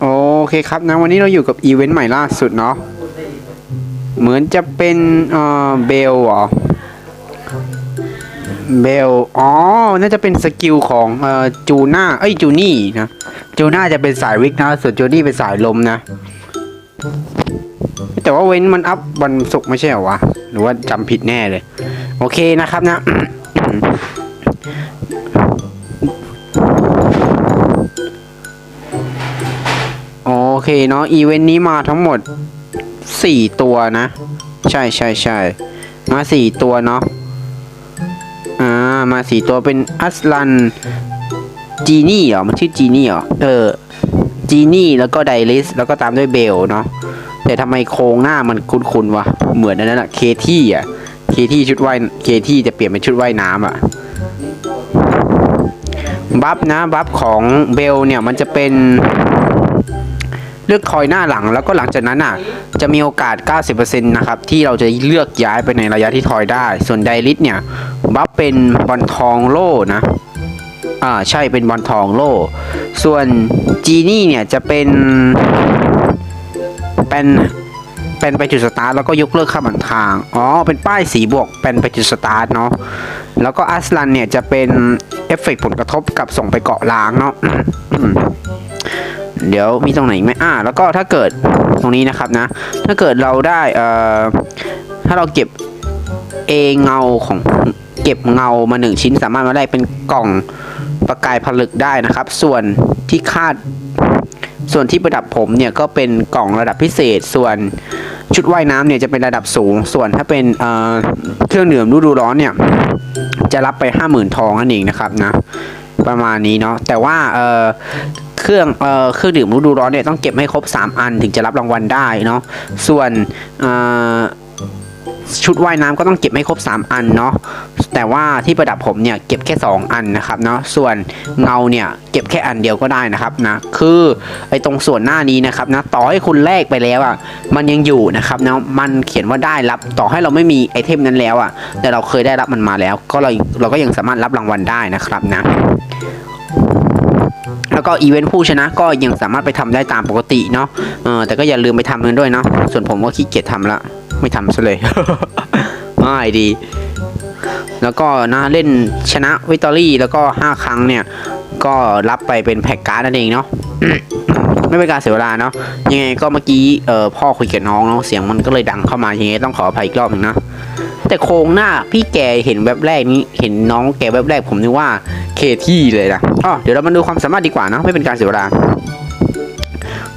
โอเคครับนะวันนี้เราอยู่กับอีเวนต์ใหม่ล่าสุดเนาะเหมือนจะเป็นเอ่อเบลเหรอเบลอ๋อ น่าจะเป็นสกิลของเอ่อจูน่าเอ้ยจูนี่นะจูน่าจะเป็นสายวิกนะส่วนจูนี่เป็นสายลมนะ แต่ว่าเว้นมันอัพวันศุกร์ไม่ใช่เหรอวะหรือว่าจำผิดแน่เลย โอเคนะครับนะ เคเนาะอีเวนต์นี้มาทั้งหมดสี่ตัวนะ ใช่ใช่ใช่มาสี่ตัวเนาะอ่ามาสี่ตัวเป็นอัสลันจีนี่เหรอมันชื่อจีนี่เหรอเออจีนี่แล้วก็ไดริสแล้วก็ตามด้วยเบลเนาะแต่ทำไมโครงหน้ามันคุ้นๆวะเหมือนอันนั้นอะเคที่อะเคที่ชุดว่ายเคที่จะเปลี่ยนเป็นชุดว่ายน้ำอะบัฟนะบัฟของเบลเนี่ยมันจะเป็น เลือกทอยหน้าหลังแล้วก็หลังจากนั้นอะจะมีโอกาส 90%นะครับที่เราจะเลือกย้ายไปในระยะที่ทอยได้ ส่วนไดริสเนี่ยบัฟเป็นบอลทองโล่นะอ่าใช่เป็นบอลทองโล่ ส่วนจีนี่เนี่ยจะเป็นเป็นเป็นไปจุดสตาร์ทแล้วก็ยกเลิกข้ามทาง อ๋อ เป็นป้ายสีบวกเป็นไปจุดสตาร์ทเนาะ แล้วก็อัสลันเนี่ยจะเป็นเอฟเฟกต์ผลกระทบกับส่งไปเกาะล้างเนาะ เดี๋ยวมีตรงไหนไหมอ่า แล้วก็ถ้าเกิดตรงนี้นะครับนะ ถ้าเกิดเราได้เอ่อถ้าเราเก็บเอเงาของเก็บเงามาหนึ่งชิ้นสามารถมาได้เป็นกล่องประกายผลึกได้นะครับ ส่วนที่คาดส่วนที่ประดับผมเนี่ยก็เป็นกล่องระดับพิเศษ ส่วนชุดว่ายน้ำเนี่ยจะเป็นระดับสูง ส่วนถ้าเป็นเเครื่องดื่มฤดูร้อนเนี่ยจะรับไปห้าหมื่นทองนั่นเองนะครับนะประมาณนี้เนาะแต่ว่า เครื่องเอ่อเครื่องดื่มฤดูร้อนเนี่ยต้องเก็บให้ครบ 3 อันถึงจะรับรางวัลได้เนาะส่วนชุดว่ายน้ำก็ต้องเก็บให้ครบ 3 อันเนาะแต่ว่าที่ประดับผมเนี่ยเก็บแค่ 2 อันนะครับเนาะส่วนเงาเนี่ยเก็บแค่อันเดียวก็ได้นะครับนะคือไอ้ตรงส่วนหน้านี้นะครับนะต่อให้คุณแลกไปแล้วอะมันยังอยู่นะครับเนาะมันเขียนว่าได้รับต่อให้เราไม่มีไอเทมนั้นแล้วอะแต่เราเคยได้รับมันมาแล้ว ก็เราเราก็ยังสามารถรับรางวัลได้นะครับนะ แล้วก็อีเวนต์ผู้ชนะก็ยังสามารถไปทำได้ตามปกติเนาะเออแต่ก็อย่าลืมไปทำกันด้วยเนาะส่วนผมก็ขี้เกียจทำละ ไม่ทำซะเลยง่ายดี แล้วก็นะเล่นชนะวิตตอรี่แล้วก็ 5 ครั้งเนี่ย ก็รับไปเป็นแพ็กการ์ดนั่นเองเนาะไม่เป็นการเสียเวลาเนาะยังไงก็เมื่อกี้เอ่อพ่อคุยกับน้องเนาะเสียงมันก็เลยดังเข้ามายังไงต้องขออภัยอีกรอบหนึ่งนะ แต่โครงหน้าพี่แกเห็นแวบแรกนี้ เห็นน้องแกแวบแรกผมนึกว่าเคที่เลยนะอ๋อเดี๋ยวเรามาดูความสามารถดีกว่านะไม่เป็นการเสียเวลา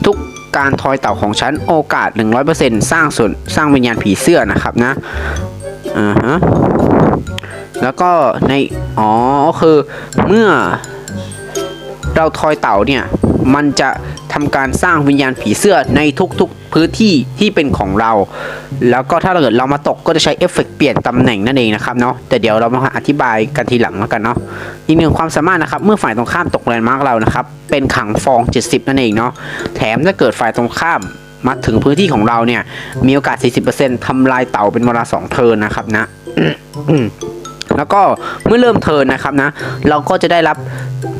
ทุกการทอยเต่าของฉันโอกาส 100%สร้างส่วนสร้างวิญญาณผีเสื้อนะครับนะอ่าฮะแล้วก็ในอ๋อคือเมื่อเราทอยเต่าเนี่ย มันจะ ทำการสร้างวิญญาณผีเสื้อในทุกๆพื้นที่ที่เป็นของเรา แล้วก็ถ้าเราเกิดเรามาตกก็จะใช้เอฟเฟกต์เปลี่ยนตำแหน่งนั่นเองนะครับเนาะแต่เดี๋ยวเรามาอธิบายกันทีหลังแล้วกันเนาะอีกหนึ่งความสามารถนะครับเมื่อฝ่ายตรงข้ามตกแลนด์มาร์กเรานะครับเป็นขังฟอง 70 นั่นเองเนาะแถมถ้าเกิดฝ่ายตรงข้ามมาถึงพื้นที่ของเราเนี่ยมีโอกาส 40%ทำลายเต่าเป็นเวลา2เทิร์นนะครับนะ แล้วก็เมื่อเริ่มเทิร์นนะครับนะ เราก็จะได้รับ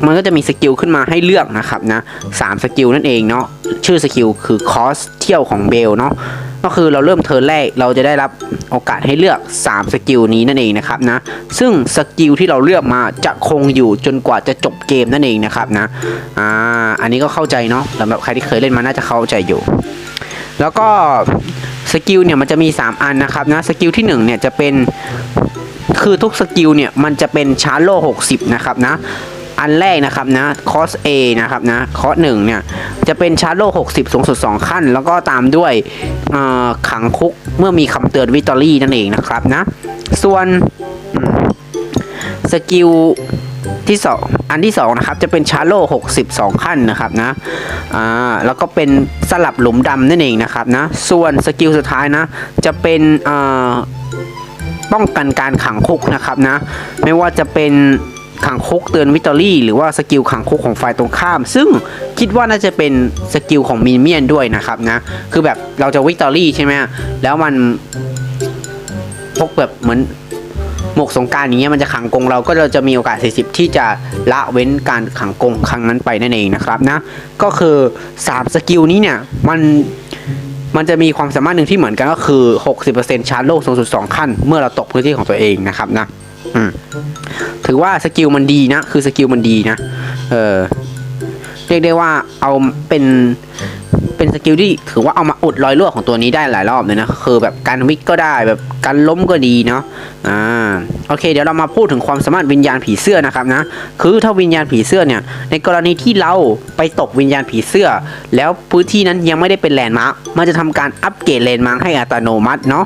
มันก็จะมีสกิลขึ้นมาให้เลือกนะครับนะสามสกิลนั่นเองเนาะชื่อสกิลคือคอสเที่ยวของเบลเนาะก็คือเราเริ่มเทิร์นแรกเราจะได้รับโอกาสให้เลือก 3 สกิลนี้นั่นเองนะครับนะซึ่งสกิลที่เราเลือกมาจะคงอยู่จนกว่าจะจบเกมนั่นเองนะครับนะอ่าอันนี้ก็เข้าใจเนาะสำหรับใครที่เคยเล่นมาน่าจะเข้าใจอยู่ แล้วก็สกิลเนี่ยมันจะมี 3 อันนะครับนะสกิลที่1เนี่ยจะเป็น คือทุกสกิลเนี่ยมันจะเป็นชาร์โล 60 นะครับนะอันแรกนะครับนะคอส A นะครับนะคอสหนึ่งเนี่ยจะเป็นชาร์โล 60 สูงสุด 2 ขั้น แล้วก็ตามด้วยขังคุกเมื่อมีคำเตือนวิตตอรี่นั่นเองนะครับนะ ส่วนสกิลที่สองอันที่สองนะครับจะเป็นชาร์โล 62 ขั้นนะครับนะอ่าแล้วก็เป็นสลับหลุมดำนั่นเองนะครับนะ ส่วนสกิลสุดท้ายนะจะเป็นอ่อ ป้องกันการขังคุกนะครับนะ ไม่ว่าจะเป็นขังคุกเตือนวิตอรี่ หรือว่าสกิลขังคุกของฝ่ายตรงข้าม ซึ่งคิดว่าน่าจะเป็นสกิลของมินเมียนด้วยนะครับนะ คือแบบเราจะวิตอรี่ใช่ไหมแล้วมันพกแบบเหมือนหมวกสงการอย่างเงี้ยมันจะขังกรงเราก็เราจะมีโอกาส 40 ที่จะละเว้นการขังกรงครั้งนั้นไปนั่นเองนะครับนะ ก็คือ 3 สกิลนี้เนี่ยมัน มันจะมีความสามารถหนึ่งที่เหมือนกันก็คือ 60%ชาร์จโลกสูงสุด 2 ขั้น เมื่อเราตกพื้นที่ของตัวเองนะครับนะถือว่าสกิลมันดีนะ คือสกิลมันดีนะ เออ เรียกได้ว่าเอาเป็นเป็นสกิลที่ถือว่าเอามาอุดรอยรั่วของตัวนี้ได้หลายรอบเลยนะคือแบบการวิกก็ได้แบบการล้มก็ดีเนาะอ่าโอเค เดี๋ยวเรามาพูดถึงความสามารถวิญญาณผีเสื้อนะครับนะคือถ้าวิญญาณผีเสื้อเนี่ย ในกรณีที่เราไปตกวิญญาณผีเสื้อ แล้วพื้นที่นั้นยังไม่ได้เป็นแลนด์มาร์คมันจะทำการอัปเกรดแลนด์มาร์คให้อัตโนมัติเนาะ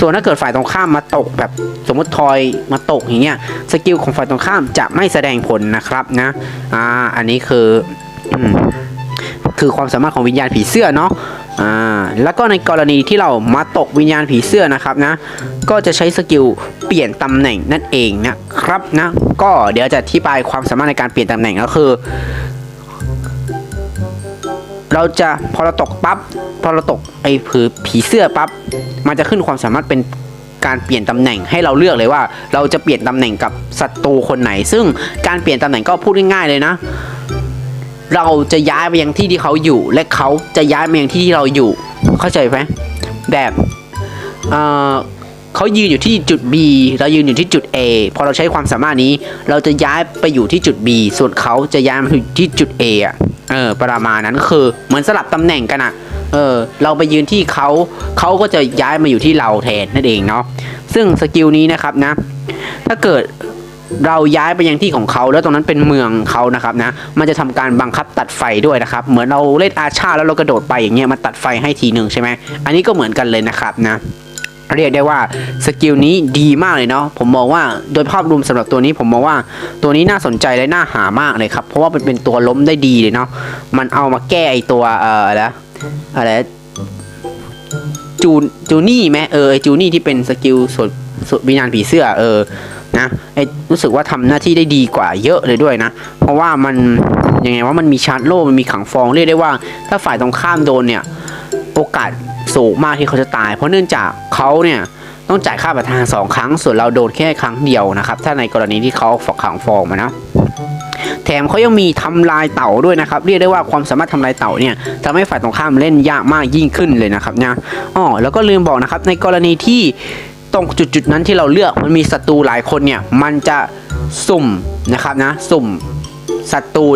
ส่วนถ้าเกิดฝ่ายตรงข้ามมาตกแบบสมมติทอยมาตกอย่างเงี้ยสกิลของฝ่ายตรงข้ามจะไม่แสดงผลนะครับนะอ่าอันนี้คือ คือความสามารถของวิญญาณผีเสื้อเนาะอ่าแล้วก็ในกรณีที่เรามาตกวิญญาณผีเสื้อนะครับนะ ก็จะใช้สกิลเปลี่ยนตำแหน่งนั่นเองนะครับนะ ก็เดี๋ยวจะอธิบายความสามารถในการเปลี่ยนตำแหน่งก็คือ เราจะพอเราตกปั๊บพอเราตกไอ้ผือผีเสื้อปั๊บมันจะขึ้นความสามารถเป็นการเปลี่ยนตำแหน่งให้เราเลือกเลยว่า เราจะเปลี่ยนตำแหน่งกับศัตรูคนไหน ซึ่งการเปลี่ยนตำแหน่งก็พูดง่ายๆเลยนะ เราจะย้ายไปยังที่ที่เขาอยู่ และเขาจะย้ายมายังที่ที่เราอยู่ เข้าใจไหมแบบเเขายืนอยู่ที่จุด B เรายืนอยู่ที่จุด A พอเราใช้ความสามารถนี้ เราจะย้ายไปอยู่ที่จุด B ส่วนเขาจะย้ายมาอยู่ที่จุด A อะเออประมาณนั้นคือเหมือนสลับตำแหน่งกันอะเออเราไปยืนที่เขาเขาก็จะย้ายมาอยู่ที่เราแทนนั่นเองเนาะซึ่งสกิลนี้นะครับนะ ถ้าเกิด เราย้ายไปยังที่ของเขาแล้วตรงนั้นเป็นเมืองเขานะครับนะ มันจะทำการบังคับตัดไฟด้วยนะครับ เหมือนเราเล่นอาชาแล้วเรากระโดดไปอย่างเงี้ยมันตัดไฟให้ทีหนึ่งใช่ไหมอันนี้ก็เหมือนกันเลยนะครับนะเรียกได้ว่าสกิลนี้ดีมากเลยเนาะผมมองว่าโดยภาพรวมสำหรับตัวนี้ผมมองว่าตัวนี้น่าสนใจและน่าหามากเลยครับ เพราะว่ามันเป็นตัวล้มได้ดีเลยเนาะมันเอามาแก้ไอตัวเอ่ออะไรอะไรจูจูนี่ไหมเออจูนี่ที่เป็นสกิลสดสด วิญญาณผีเสื้อเออนะไอรู้สึกว่าทำหน้าที่ได้ดีกว่าเยอะเลยด้วยนะ เพราะว่ามันยังไงว่ามันมีชาร์จโล่มันมีขังฟองเรียกได้ว่า ถ้าฝ่ายตรงข้ามโดนเนี่ยโอกาสสูงมากที่เขาจะตาย เพราะเนื่องจากเขาเนี่ยต้องจ่ายค่าประทานสองครั้ง ส่วนเราโดนแค่ครั้งเดียวนะครับ ถ้าในกรณีที่เขาฝักขังฟองมานะแถมเขายังมีทำลายเต่าด้วยนะครับ เรียกได้ว่าความสามารถทำลายเต่าเนี่ยทำให้ฝ่ายตรงข้ามเล่นยากมากยิ่งขึ้นเลยนะครับเนี่ยอ๋อแล้วก็ลืมบอกนะครับในกรณีที่ ตรงจุดๆนั้นที่เราเลือกมันมีศัตรูหลายคนเนี่ยมันจะสุ่มนะครับนะสุ่มศัตรู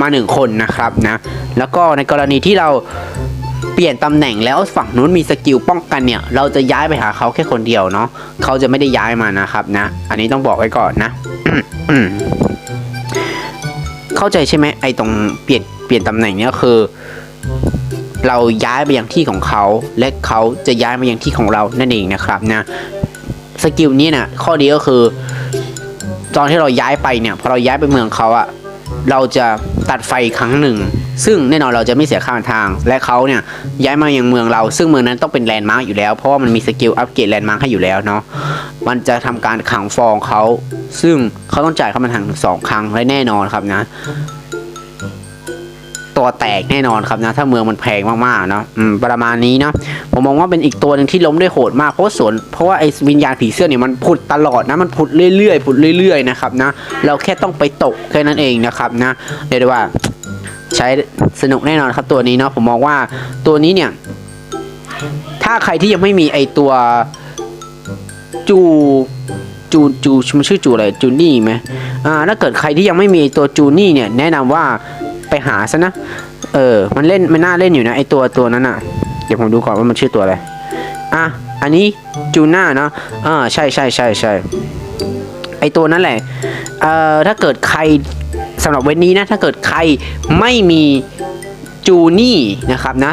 มาหนึ่งคนนะครับนะแล้วก็ในกรณีที่เราเปลี่ยนตำแหน่งแล้วฝั่งนู้นมีสกิลป้องกันเนี่ย เราจะย้ายไปหาเขาแค่คนเดียวเนาะเขาจะไม่ได้ย้ายมานะครับนะ อันนี้ต้องบอกไว้ก่อนนะเข้าใจใช่ไหมไอ้ตรงเปลี่ยนเปลี่ยนตำแหน่งเนี่ยคือ เราย้ายไปยังที่ของเขา และเขาจะย้ายมายังที่ของเรานั่นเองนะครับนะ สกิลนี้นะข้อดีก็คือ ตอนที่เราย้ายไปเนี่ยพอเราย้ายไปเมืองเขาอะเราจะตัดไฟครั้งหนึ่ง ซึ่งแน่นอนเราจะไม่เสียค่าทาง และเขาเนี่ยย้ายมาอยังเมืองเรา ซึ่งเมืองนั้นต้องเป็นแลนด์มาร์กอยู่แล้ว เพราะว่ามันมีสกิลอัปเกรดแลนด์มาร์กให้อยู่แล้วเนาะมันจะทำการขังฟองเขา ซึ่งเขาต้องจ่ายค่าเดินทางถึงสองครั้งและแน่นอนครับนะ ตัวแตกแน่นอนครับนะถ้าเมืองมันแพงมากๆเนาะประมาณนี้เนาะผมมองว่าเป็นอีกตัวหนึ่งที่ล้มได้โหดมากเพราะว่าสวนเพราะว่าไอ้วิญญาณผีเสื้อเนี่ยมันผุดตลอดนะมันผุดเรื่อยๆผุดเรื่อยๆนะครับนะเราแค่ต้องไปตกแค่นั้นเองนะครับนะเรียกได้ว่าใช้สนุกแน่นอนครับตัวนี้เนาะผมมองว่าตัวนี้เนี่ย ถ้าใครที่ยังไม่มีไอตัวจูจูจูมันชื่อจูอะไรจูนี่ไหมอ่าถ้าเกิดใครที่ยังไม่มีตัวจูนี่เนี่ยแนะนำว่า ไปหาซะนะ เออ มันเล่นมันน่าเล่นอยู่นะไอตัวตัวนั้นอะเดี๋ยวผมดูก่อนว่ามันชื่อตัวอะไร อะ อันนี้จูน่าเนาะอ่าใช่ใช่ใช่ใช่ไอตัวนั้นแหละ เอ่อ ถ้าเกิดใครสำหรับเวนนี้นะ ถ้าเกิดใครไม่มีจูนี่นะครับนะ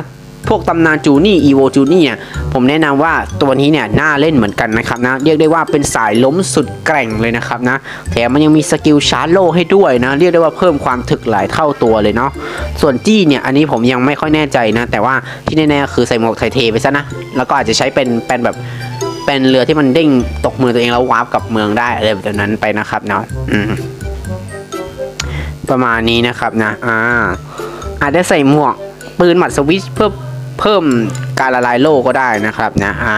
พวกตำนานจูนี่อีโวจูนี่เนี่ยผมแนะนำว่าตัวนี้เนี่ยน่าเล่นเหมือนกันนะครับนะเรียกได้ว่าเป็นสายล้มสุดแกร่งเลยนะครับนะแถมมันยังมีสกิลชาร์โลให้ด้วยนะเรียกได้ว่าเพิ่มความถึกหลายเท่าตัวเลยเนาะส่วนจี้เนี่ยอันนี้ผมยังไม่ค่อยแน่ใจนะ แต่ว่าที่แน่ๆคือใส่หมวกไทเทไปซะนะแล้วก็อาจจะใช้เป็นเป็นแบบเป็นเรือที่มันเด้งตกมือตัวเองแล้ววาร์ปกลับเมืองได้อะไรแบบนั้นไปนะครับเนาะประมาณนี้นะครับนะอ่าอาจจะใส่หมวกปืนหมัดสวิชเพื่อ เพิ่มการละลายโลก็ได้นะครับนะอ่า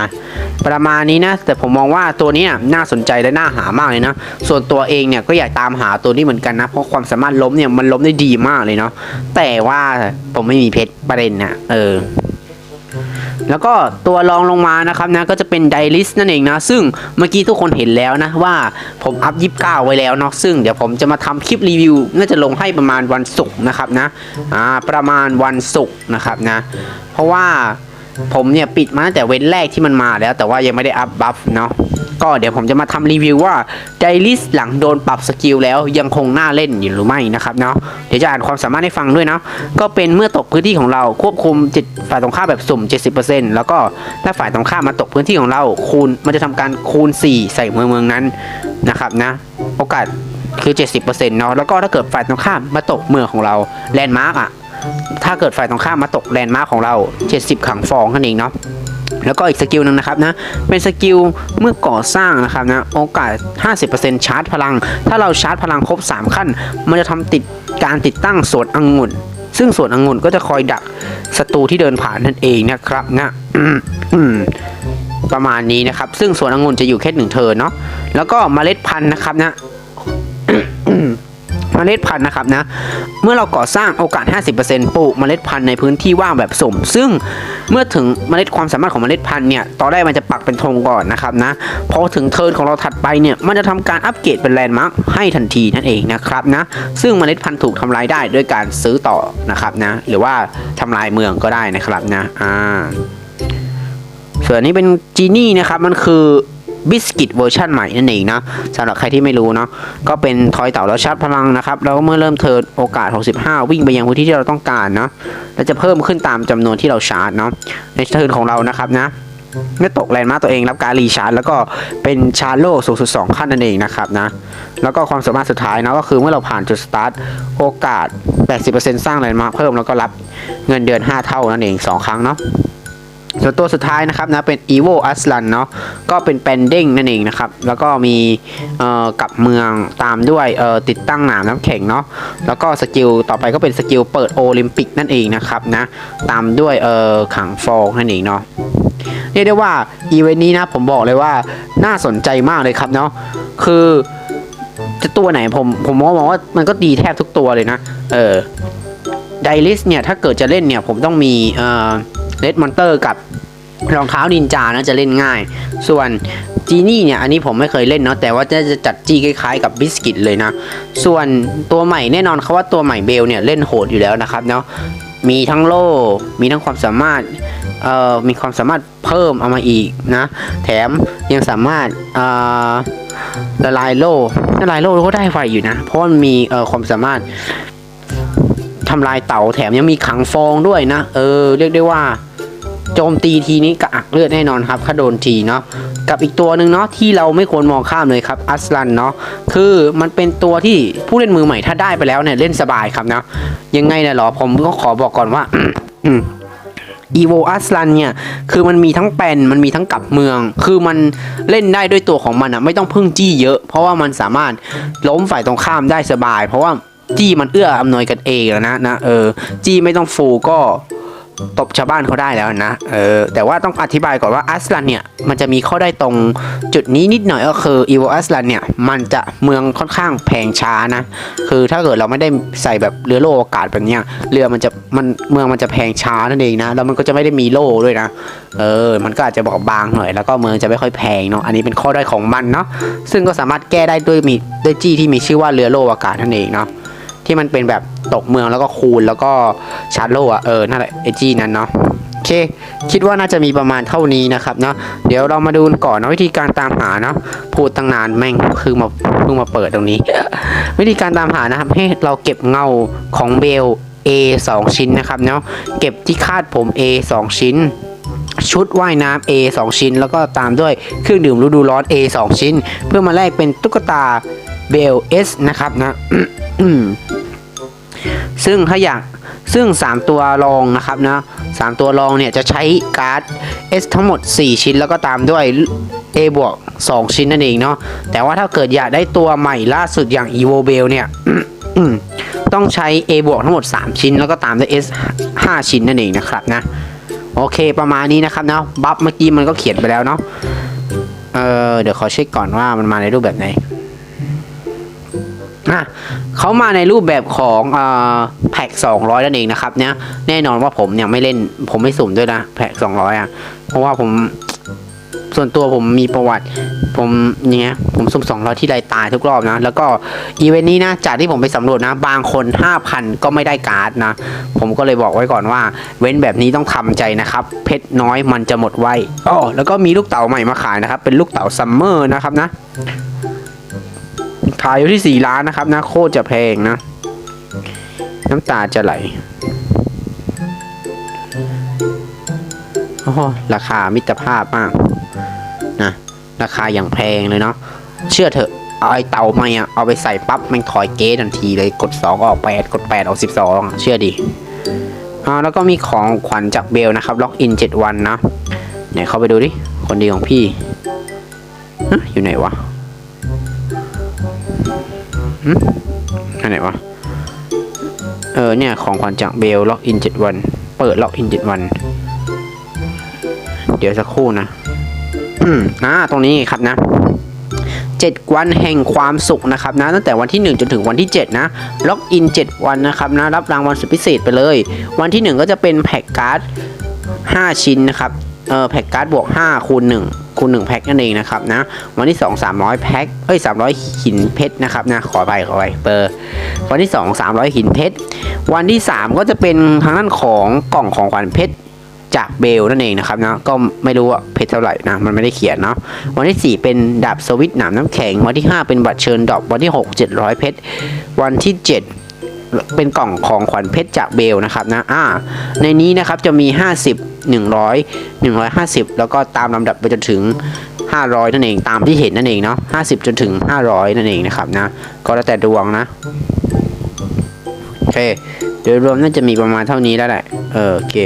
ประมาณนี้นะ แต่ผมมองว่าตัวนี้น่ะน่าสนใจและน่าหามากเลยนะ ส่วนตัวเองเนี่ยก็อยากตามหาตัวนี้เหมือนกันนะ เพราะความสามารถล้มเนี่ยมันล้มได้ดีมากเลยเนาะแต่ว่าผมไม่มีเพชรประเด็นนะเออ แล้วก็ตัวรองลงมานะครับนะก็จะเป็นไดลิสนั่นเองนะ ซึ่งเมื่อกี้ทุกคนเห็นแล้วนะว่าผมอัพยีิบเก้าไว้แล้วเนาะซึ่งเดี๋ยวผมจะมาทำคลิปรีวิว น่าจะลงให้ประมาณวันศุกร์นะครับนะอ่าประมาณวันศุกร์นะครับนะ เพราะว่าผมเนี่ยปิดมาตั้งแต่เว้นแรกที่มันมาแล้ว แต่ว่ายังไม่ได้อัพบัฟเนาะ ก็เดี๋ยวผมจะมาทำรีวิวว่าไดลิสหลังโดนปรับสกิลแล้วยังคงน่าเล่นอยู่หรือไม่นะครับเนาะเดี๋ยวจะอ่านความสามารถให้ฟังด้วยเนาะก็เป็นเมื่อตกพื้นที่ของเราควบคุมจิตฝ่ายตรงข้ามแบบสุ่ม 70%แล้วก็ถ้าฝ่ายตรงข้ามมาตกพื้นที่ของเราคูณมันจะทำการคูณ 4 ใส่เมืองเมืองนั้นนะครับนะโอกาสคือ 70%เนาะแล้วก็ถ้าเกิดฝ่ายตรงข้ามมาตกเมืองของเราแลนด์มาร์กอะถ้าเกิดฝ่ายตรงข้ามมาตกแลนด์มาร์คของเรา 70 ขังฟองนั่นเองเนาะ แล้วก็อีกสกิลหนึ่งนะครับนะ เป็นสกิลเมื่อก่อสร้างนะครับนะ โอกาส 50%ชาร์จพลัง ถ้าเราชาร์จพลังครบ 3 ขั้น มันจะทำติดการติดตั้งสวนองุ่น ซึ่งสวนองุ่นก็จะคอยดักศัตรูที่เดินผ่านนั่นเองนะครับนะประมาณนี้นะครับ ซึ่งสวนองุ่นจะอยู่แค่หนึ่งเทิร์นเนาะ แล้วก็เมล็ดพันธุ์นะครับนะ มล็ดพันธุ์นะครับนะเมื่อเราก่อสร้างโอกาส 50%ปลูกเมล็ดพันธุ์ในพื้นที่ว่างแบบสมซึ่งเมื่อถึงเมล็ดความสามารถของเมล็ดพันธุ์เนี่ยตอนแรกมันจะปักเป็นธงก่อนนะครับนะพอถึงเทิร์นของเราถัดไปเนี่ยมันจะทำการอัปเกรดเป็นแลนด์มาร์คให้ทันทีนั่นเองนะครับนะซึ่งเมล็ดพันธุ์ถูกทำลายได้ด้วยการซื้อต่อนะครับนะหรือว่าทำลายเมืองก็ได้นะครับนะอ่าส่วนนี้เป็นจีนี่นะครับมันคือ บิสกิตเวอร์ชันใหม่นั่นเองนะสำหรับใครที่ไม่รู้เนาะก็เป็นทอยเต่าแล้วชาร์จพลังนะครับแล้วเมื่อเริ่มเทิร์นโอกาส 65 วิ่งไปยังพื้นที่ที่เราต้องการเนาะแล้วจะเพิ่มขึ้นตามจำนวนที่เราชาร์จเนาะในเทิร์นของเรานะครับนะเมื่อตกแลนด์มาตัวเองรับการรีชาร์จแล้วก็เป็นชาร์จโลสูงสุด 2 ขั้นนั่นเองนะครับนะแล้วก็ความสามารถสุดท้ายเนาะก็คือเมื่อเราผ่านจุดสตาร์ทโอกาส 80%สร้างแลนด์มาเพิ่มแล้วก็รับเงินเดือน 5 เท่านั่นเอง 2 ครั้งเนาะ ส่วนตัวสุดท้ายนะครับนะเป็น Evo Aslan เนาะก็เป็นแปนเด้งนั่นเองนะครับ แล้วก็มีเอ่อกับเมืองตามด้วยเอ่อติดตั้งหนามน้ำแข็งเนาะแล้วก็สกิลต่อไปก็เป็นสกิลเปิดโอลิมปิกนั่นเองนะครับนะตามด้วยเอ่อขังฟองนั่นเองเนาะเรียกได้ว่าอีเวนต์นี้นะผมบอกเลยว่าน่าสนใจมากเลยครับเนาะคือจะตัวไหนผมผมมองว่ามันก็ดีแทบทุกตัวเลยนะ เออไดลิสเนี่ยถ้าเกิดจะเล่นเนี่ยผมต้องมีเอ่อ เลดมอนเตอร์กับรองเท้านินจานะจะเล่นง่าย ส่วนจีนี่เนี่ยอันนี้ผมไม่เคยเล่นเนาะแต่ว่าจะจะจัดจี้คล้ายๆกับบิสกิตเลยนะ ส่วนตัวใหม่แน่นอนครับว่าตัวใหม่เบลเนี่ยเล่นโหดอยู่แล้วนะครับเนาะมีทั้งโล่ มีทั้งความสามารถเอ่อมีความสามารถเพิ่มเอามาอีกนะ แถมยังสามารถเอ่อละลายโล่ละลายโล่ก็ได้ไวอยู่นะ เพราะมันมีเอ่อความสามารถทำลายเต่าแถมยังมีขังฟองด้วยนะ เออเรียกได้ว่า โจมตีทีนี้กระอักเลือดแน่นอนครับถ้าโดนทีเนาะกับอีกตัวหนึ่งเนาะที่เราไม่ควรมองข้ามเลยครับอัสลันเนาะคือมันเป็นตัวที่ผู้เล่นมือใหม่ถ้าได้ไปแล้วเนี่ยเล่นสบายครับนะยังไงนะหรอผมก็ขอบอกก่อนว่าอีโวอัสลันเนี่ยคือมันมีทั้งแปนมันมีทั้งกลับเมือง คือมันเล่นได้ด้วยตัวของมันอะไม่ต้องพึ่งจี้เยอะ เพราะว่ามันสามารถล้มฝ่ายตรงข้ามได้สบาย เพราะว่าจี้มันเอื้ออำนวยกันเองแล้วนะนะเออจี้ไม่ต้องฟูก็ ตบชาวบ้านเขาได้แล้วนะ เออ แต่ว่าต้องอธิบายก่อนว่าอัสลันเนี่ย มันจะมีข้อได้ตรงจุดนี้นิดหน่อยก็คืออีโวอัสลันเนี่ย มันจะเมืองค่อนข้างแพงช้านะ คือถ้าเกิดเราไม่ได้ใส่แบบเรือโล่อากาศแบบเนี้ย เรือมันจะมันเมืองมันจะแพงช้านั่นเองนะ แล้วมันก็จะไม่ได้มีโล่ด้วยนะ เออ มันก็อาจจะบอกบางหน่อย แล้วก็เมืองจะไม่ค่อยแพงเนาะ อันนี้เป็นข้อได้ของมันเนาะ ซึ่งก็สามารถแก้ได้ด้วยมีด้วยจี้ที่มีชื่อว่าเรือโล่อากาศนั่นเองเนาะ ที่มันเป็นแบบตกเมืองแล้วก็คูณแล้วก็ชาร์โล่ะเออนั่นแหละไอจี้นั้นเนาะโอเค คิดว่าน่าจะมีประมาณเท่านี้นะครับเนาะเดี๋ยวเรามาดูนก่อนนะวิธีการตามหาเนาะพูดตั้งนานแม่งคือมาเพิ่งมาเปิดตรงนี้ วิธีการตามหานะครับ ให้เราเก็บเงาของเบล A 2 ชิ้นนะครับเนาะเก็บที่คาดผม A 2 ชิ้น ชุดว่ายน้ำ A 2 ชิ้น แล้วก็ตามด้วยเครื่องดื่มฤดูร้อน A 2 ชิ้น เพื่อมาแลกเป็นตุ๊กตาเบล S นะครับนะ ซึ่งถ้าอยากซึ่ง 3 ตัวรองนะครับนะ3ตัวรองเนี่ยจะใช้การ์ด S ทั้งหมด 4 ชิ้นแล้วก็ตามด้วย A บวก2ชิ้นนั่นเองเนาะแต่ว่าถ้าเกิดอยากได้ตัวใหม่ล่าสุดอย่าง Evo Bell เนี่ยต้องใช้ A บวกทั้งหมด 3 ชิ้น แล้วก็ตามด้วย S 5 ชิ้นนั่นเองนะครับนะโอเคประมาณนี้นะครับเนาะบัฟเมื่อกี้มันก็เขียนไปแล้วเนาะเออเดี๋ยวขอเช็คก่อนว่ามันมาในรูปแบบไหน อะเขามาในรูปแบบของอแพ็ก200 นั่นเองนะครับเนี่ยแน่นอนว่าผมเนี่ยไม่เล่นผมไม่สุ่มด้วยนะแพ็ก200 อะ เพราะว่าผมส่วนตัวผมมีประวัติ ผมเนี่ยผมสุ่มสองร้อยที่ไรตายทุกรอบนะ แล้วก็อีเวนต์นี้นะจากที่ผมไปสำรวจนะ บางคน 5,000 ก็ไม่ได้การ์ดนะ ผมก็เลยบอกไว้ก่อนว่า เว้นแบบนี้ต้องทำใจนะครับ เพชรน้อยมันจะหมดไวอ๋อแล้วก็มีลูกเต๋าใหม่มาขายนะครับ เป็นลูกเต๋าซัมเมอร์นะครับนะ ขายอยู่ที่ 4 ล้านนะครับนะโคตรจะแพงนะ น้ำตาจะไหลโอ้ราคามิตรภาพมากนะราคาอย่างแพงเลยเนาะเชื่อเถอะเอาไอเตามาอะเอาไปใส่ปั๊บม่งถอยเกตทันทีเลยกด 2 ออก 8 กด 8 ออก 12อะเชื่อดิอ่าแล้วก็มีของขวัญจากเบลนะครับล็อกอิน 7 วันนะไหนเข้าไปดูดิ คนดีของพี่อยู่ไหนวะ อันไหนวะ เออเนี่ยของขวัญจากเบลล็อกอิน7วัน เปิดล็อกอิน7วัน เดี๋ยวสักครู่นะ อืมอ่าตรงนี้ครับนะเจ็ดวันแห่งความสุขนะครับนะตั้งแต่วันที่ 1 จนถึงวันที่ 7 นะล็อกอิน 7 วันนะครับนะรับรางวัลสุดพิเศษไปเลย วันที่ 1 ก็จะเป็นแพ็กการ์ด 5 ชิ้นนะครับเออแพ็กการ์ดบวก5คูณ1 คูณ1แพ็กนั่นเองนะครับนะวันที่ 2 300แพ็กเอ้ย300 หินเพชรนะครับนะขอไปขอไปเปอร์วันที่ 2 300 หินเพชรวันที่ 3 ก็จะเป็นทางด้านของกล่องของขวัญเพชรจากเบลนั่นเองนะครับนะก็ไม่รู้ว่าเพชรเท่าไหร่นะมันไม่ได้เขียนเนาะวันที่ 4 เป็นดาบสวิตหนามน้ำแข็ง วันที่ 5 เป็นบัตรเชิญดอกวันที่ 6 700 เพชรวันที่ 7 เป็นกล่องของขวัญเพชรจากเบลนะครับนะอ่าในนี้นะครับจะมี 50 100 150 แล้วก็ตามลำดับไปจนถึง 500 นั่นเองตามที่เห็นนั่นเองเนาะ50 จนถึง 500 นั่นเองนะครับนะก็แล้วแต่ดวงนะโอเคโดยรวมน่าจะมีประมาณเท่านี้แล้วแหละเออโอเค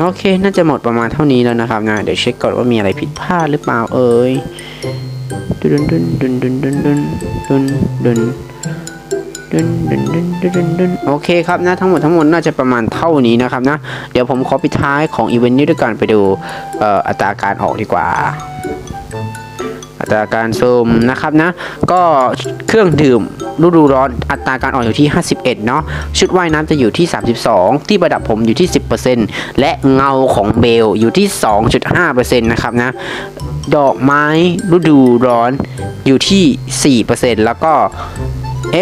โอเค น่าจะหมดประมาณเท่านี้แล้วนะครับนะ เดี๋ยวเช็คก่อนว่ามีอะไรผิดพลาดหรือเปล่าเอ่ยดุนดุนดุนดุนดุนดุนดุน ดุนดุนดุนดุนดุนโอเคครับนะทั้งหมดทั้งมวลน่าจะประมาณเท่านี้นะครับนะ เดี๋ยวผมขอปิดท้ายของอีเวนต์นี้ด้วยการไปดูอ,อ,อัตราการออกดีกว่าอัตราการซูมนะครับนะ ก็เครื่องดื่มฤดูร้อนอัตราการออกอยู่ที่ 51 เนาะชุดว่ายน้ำจะอยู่ที่ 32 ที่ประดับผมอยู่ที่ 10%และเงาของเบลอยู่ที่ 2.5%นะครับนะ ดอกไม้ฤดูร้อนอยู่ที่ 4%แล้วก็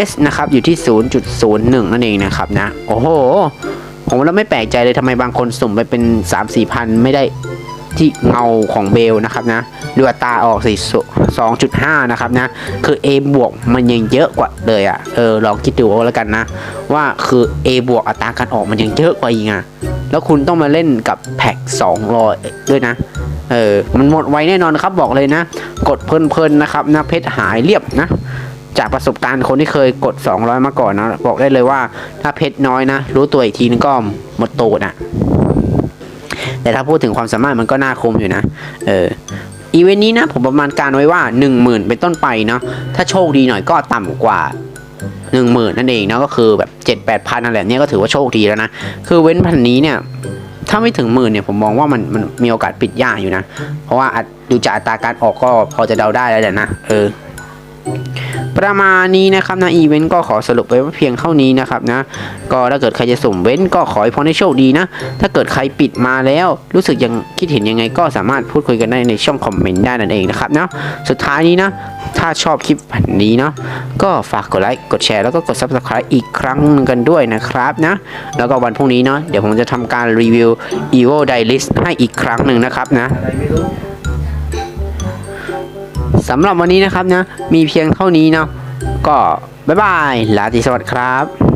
S นะครับอยู่ที่ 0.01 นั่นเองนะครับนะ โอ้โห ผมแล้วไม่แปลกใจเลยทำไมบางคนสุ่มไปเป็น 3-4พันไม่ได้ที่เงาของเบลนะครับนะดูอัตราออกสิ2.5 นะครับนะ คือ A บวกมันยังเยอะกว่าเลยอะ่ะ เออ ลองคิดดูเอาแล้วกันนะ ว่าคือ A บวกอัตราการออกมันยังเยอะกว่าอีกอะแล้วคุณต้องมาเล่นกับแพ็ก200 ด้วยนะ เออ มันหมดไวแน่นอนครับบอกเลยนะ กดเพลินๆนะครับนะเพชรหายเรียบนะ จากประสบการณ์คนที่เคยกด 200 มาก่อนนะ บอกได้เลยว่าถ้าเพชรน้อยนะ รู้ตัวอีกทีนึงก็หมดตูดอะแต่ถ้าพูดถึงความสามารถมันก็น่าคุมอยู่นะ เอออีเวนต์นี้นะผมประมาณการไว้ว่า 1 0,000 เป็นต้นไปเนาะถ้าโชคดีหน่อยก็ต่ำกว่า 1 0,000 นั่นเองเนาะก็คือแบบ 7 8พันอะไรเนี่ยก็ถือว่าโชคดีแล้วนะคือเว้นพันนี้เนี่ยถ้าไม่ถึงหมื่นเนี่ยผมมองว่ามันมันมีโอกาสปิดยากอยู่นะ เพราะว่าดูจากอัตราการออกก็พอจะเดาได้แล้วแหละนะเออ ประมาณนี้นะครับนะอีเวนต์ก็ขอสรุปไว้ว่าเพียงเท่านี้นะครับนะ ก็ถ้าเกิดใครจะสุ่มเว้นก็ขอให้พรให้โชคดีนะ ถ้าเกิดใครปิดมาแล้วรู้สึกยังคิดเห็นยังไงก็สามารถพูดคุยกันได้ในช่องคอมเมนต์ได้นั่นเองนะครับนะสุดท้ายนี้นะ ถ้าชอบคลิปแบบนี้เนาะก็ฝากกดไลค์กดแชร์แล้วก็กด subscribe อีกครั้งหนึงกันด้วยนะครับนะ แล้วก็วันพรุ่งนี้เนาะเดี๋ยวผมจะทำการรีวิว Evo d i l i s t ให้อีกครั้งหนึ่งนะครับนะ สำหรับวันนี้นะครับนะมีเพียงเท่านี้เนาะก็บ๊ายบายลาติสวัสดีครับ